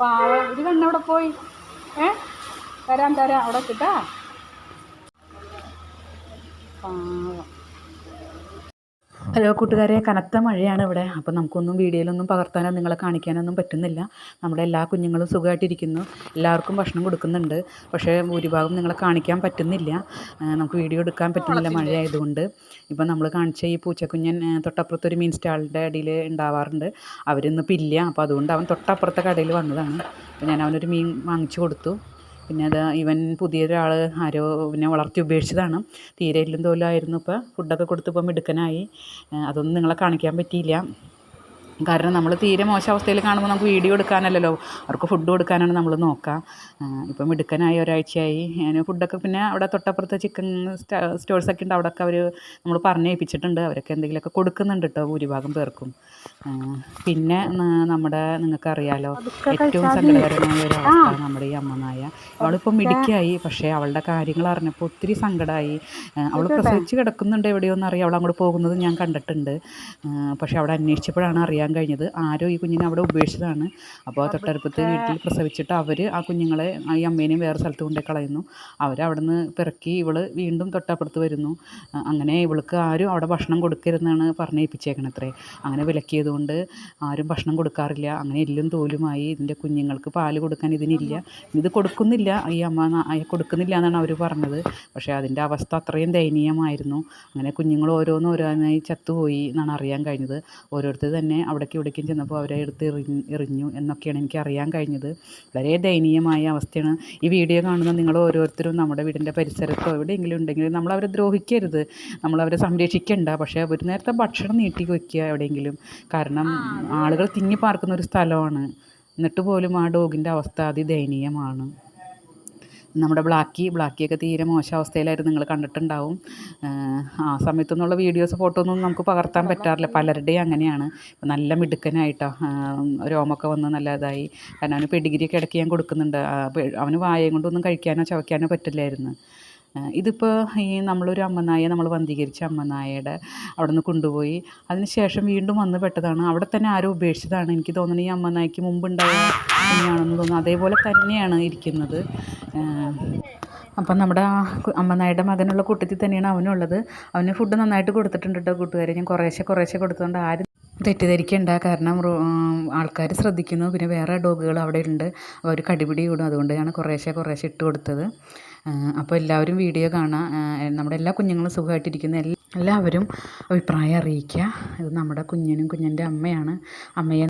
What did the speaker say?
പാവം. ഇത് കണ്ണവിടെ പോയി? ഏ? തരാം തരാം. അവിടെ കിട്ടാ പാവം. ഹലോ കൂട്ടുകാരെ കനത്ത മഴയാണ് ഇവിടെ. അപ്പോൾ നമുക്കൊന്നും വീഡിയോയിലൊന്നും പകർത്താനോ നിങ്ങളെ കാണിക്കാനൊന്നും പറ്റുന്നില്ല. നമ്മുടെ എല്ലാ കുഞ്ഞുങ്ങളും സുഖമായിട്ടിരിക്കുന്നു. എല്ലാവർക്കും ഭക്ഷണം കൊടുക്കുന്നുണ്ട്. പക്ഷേ ഭൂരിഭാഗം നിങ്ങളെ കാണിക്കാൻ പറ്റുന്നില്ല. നമുക്ക് വീഡിയോ എടുക്കാൻ പറ്റുന്നില്ല മഴയായതുകൊണ്ട്. ഇപ്പം നമ്മൾ കാണിച്ച ഈ പൂച്ചക്കുഞ്ഞൻ തൊട്ടപ്പുറത്ത് ഒരു മീൻ സ്റ്റാളിന്റെ അടിയിൽ ഉണ്ടാവാറുണ്ട്. അവരിന്നിപ്പോൾ ഇല്ല. അപ്പോൾ അതുകൊണ്ട് അവൻ തൊട്ടപ്പുറത്തെ കടയിൽ വന്നതാണ്. അപ്പോൾ ഞാൻ അവനൊരു മീൻ വാങ്ങിച്ചു കൊടുത്തു. പിന്നെ അത് ഇവൻ പുതിയൊരാൾ ആരോ പിന്നെ വളർത്തി ഉപേക്ഷിച്ചതാണ്. തീരെ എല്ലും തോലായിരുന്നു ഇപ്പോൾ ഫുഡൊക്കെ കൊടുത്തപ്പം മിടുക്കനായി. അതൊന്നും നിങ്ങളെ കാണിക്കാൻ പറ്റിയില്ല. കാരണം നമ്മൾ തീരെ മോശം അവസ്ഥയിൽ കാണുമ്പോൾ നമുക്ക് വീഡിയോ എടുക്കാനല്ലല്ലോ. അവർക്ക് ഫുഡ് കൊടുക്കാനാണ് നമ്മൾ നോക്കുക ഇപ്പം മിടുക്കനായി ഒരാഴ്ചയായി. ഞാൻ ഫുഡൊക്കെ പിന്നെ അവിടെ തൊട്ടപ്പുറത്തെ ചിക്കൻ സ്റ്റോഴ്സൊക്കെ ഉണ്ട്. അവിടെയൊക്കെ അവർ നമ്മൾ പറഞ്ഞേൽപ്പിച്ചിട്ടുണ്ട് അവരൊക്കെ എന്തെങ്കിലുമൊക്കെ കൊടുക്കുന്നുണ്ട് കേട്ടോ ഭൂരിഭാഗം പേർക്കും. പിന്നെ നമ്മുടെ നിങ്ങൾക്കറിയാലോ ഏറ്റവും സങ്കടകരമായ ഒരു അവസ്ഥ നമ്മുടെ ഈ അമ്മനായ. അവളിപ്പോൾ മിടുക്കിയായി. പക്ഷേ അവളുടെ കാര്യങ്ങൾ അറിഞ്ഞപ്പോൾ ഒത്തിരി സങ്കടമായി അവൾ പ്രസവിച്ച് കിടക്കുന്നുണ്ട് എവിടെയോ എന്നറിയാം. അവൾ അങ്ങോട്ട് പോകുന്നത് ഞാൻ കണ്ടിട്ടുണ്ട്. പക്ഷേ അവിടെ അന്വേഷിച്ചപ്പോഴാണ് അറിയാൻ കഴിഞ്ഞത്. ആരോ ഈ കുഞ്ഞിനെ അവിടെ ഉപേക്ഷിച്ചതാണ്. അപ്പോൾ തൊട്ടടുപ്പത്ത് വീട്ടിൽ പ്രസവിച്ചിട്ട് അവർ ആ കുഞ്ഞുങ്ങളെ ഈ അമ്മേനെയും വേറെ സ്ഥലത്ത് കൊണ്ടേ കളയുന്നു. അവരവിടെ നിന്ന് പിറക്കി ഇവൾ വീണ്ടും തൊട്ടപ്പുറത്ത് വരുന്നു. അങ്ങനെ ഇവൾക്ക് ആരും അവിടെ ഭക്ഷണം കൊടുക്കരുതെന്നാണ് പറഞ്ഞേൽപ്പിച്ചേക്കണത്രേ അങ്ങനെ വിലക്കിയതുകൊണ്ട് ആരും ഭക്ഷണം കൊടുക്കാറില്ല. അങ്ങനെ എല്ലും തോലുമായി ഇതിന്റെ കുഞ്ഞുങ്ങൾക്ക് പാൽ കൊടുക്കാൻ ഇതിനില്ല. ഇത് കൊടുക്കുന്നില്ല. ഈ അമ്മ കൊടുക്കുന്നില്ല എന്നാണ് അവർ പറഞ്ഞത്. പക്ഷേ അതിന്റെ അവസ്ഥ അത്രയും ദയനീയമായിരുന്നു. അങ്ങനെ കുഞ്ഞുങ്ങൾ ഓരോന്ന് ഓരോന്നായി ചത്തുപോയി എന്നാണ് അറിയാൻ കഴിഞ്ഞത്. ഓരോരുത്തർ തന്നെ അവിടേക്കും ഇവിടേക്കും ചെന്നപ്പോൾ അവരെ എടുത്ത് എറിഞ്ഞ് എറിഞ്ഞു എന്നൊക്കെയാണ് എനിക്ക് അറിയാൻ കഴിഞ്ഞത്. വളരെ ദയനീയമായ അവസ്ഥയാണ്. ഈ വീഡിയോ കാണുന്ന നിങ്ങൾ ഓരോരുത്തരും നമ്മുടെ വീടിന്റെ പരിസരത്തോ എവിടെയെങ്കിലും ഉണ്ടെങ്കിൽ നമ്മൾ അവരെ ദ്രോഹിക്കരുത്. നമ്മൾ അവരെ സംരക്ഷിക്കേണ്ട. പക്ഷേ ഒരു നേരത്തെ ഭക്ഷണം നീട്ടി വയ്ക്കുക എവിടെയെങ്കിലും. കാരണം ആളുകൾ തിങ്ങി പാർക്കുന്ന ഒരു സ്ഥലമാണ്. എന്നിട്ട് പോലും ആ ഡോഗിന്റെ അവസ്ഥ അതിദയനീയമാണ്. നമ്മുടെ ബ്ലാക്കി ബ്ലാക്കിയൊക്കെ തീരെ മോശം അവസ്ഥയിലായിരുന്നു നിങ്ങൾ കണ്ടിട്ടുണ്ടാവും. ആ സമയത്തുനിന്നുള്ള വീഡിയോസ് ഫോട്ടോ ഒന്നും നമുക്ക് പകർത്താൻ പറ്റാറില്ല. പലരുടെയും അങ്ങനെയാണ്. നല്ല മിടുക്കനായിട്ടോ രോമൊക്കെ വന്ന് നല്ല ഇതായി കാരണം അവന് പെഡിഗിരിയൊക്കെ ഇടയ്ക്ക് ഞാൻ കൊടുക്കുന്നുണ്ട്. അവന് വായയും കൊണ്ടൊന്നും കഴിക്കാനോ ചവയ്ക്കാനോ പറ്റില്ലായിരുന്നു. ഇതിപ്പോൾ ഈ നമ്മളൊരു അമ്മനായ നമ്മൾ വന്ധീകരിച്ച അമ്മനായയുടെ അവിടെ നിന്ന് കൊണ്ടുപോയി. അതിനുശേഷം വീണ്ടും വന്ന് പെട്ടതാണ്. അവിടെ തന്നെ ആരോ ഉപേക്ഷിച്ചതാണ്. എനിക്ക് തോന്നുന്നത് ഈ അമ്മനായ്ക്ക് മുമ്പുണ്ടായ കുഞ്ഞാണെന്ന് തോന്നുന്നു. അതേപോലെ തന്നെയാണ് ഇരിക്കുന്നത്. അപ്പം നമ്മുടെ ആ അമ്മനായുടെ മകനുള്ള കൂട്ടത്തിൽ തന്നെയാണ് അവനുള്ളത്. അവന് ഫുഡ് നന്നായിട്ട് കൊടുത്തിട്ടുണ്ട് കേട്ടോ കൂട്ടുകാരെ. ഞാൻ കുറേശ്ശെ കുറേശ്ശെ കൊടുത്തുകൊണ്ട് ആരും തെറ്റിദ്ധരിക്കണ്ട. കാരണം ആൾക്കാർ ശ്രദ്ധിക്കുന്നു. പിന്നെ വേറെ ഡോഗുകൾ അവിടെ ഉണ്ട്. അവർ കടിപിടി കൂടും അതുകൊണ്ടാണ് കുറേശ്ശെ കുറേശ്ശെ ഇട്ട് കൊടുത്തത്. അപ്പോൾ എല്ലാവരും വീഡിയോ കാണാം. നമ്മുടെ എല്ലാ കുഞ്ഞുങ്ങളും സുഖമായിട്ടിരിക്കുന്ന. എല്ലാവരും അഭിപ്രായം അറിയിക്കുക. ഇത് നമ്മുടെ കുഞ്ഞിനും കുഞ്ഞിന്റെ അമ്മയാണ്. അമ്മയെ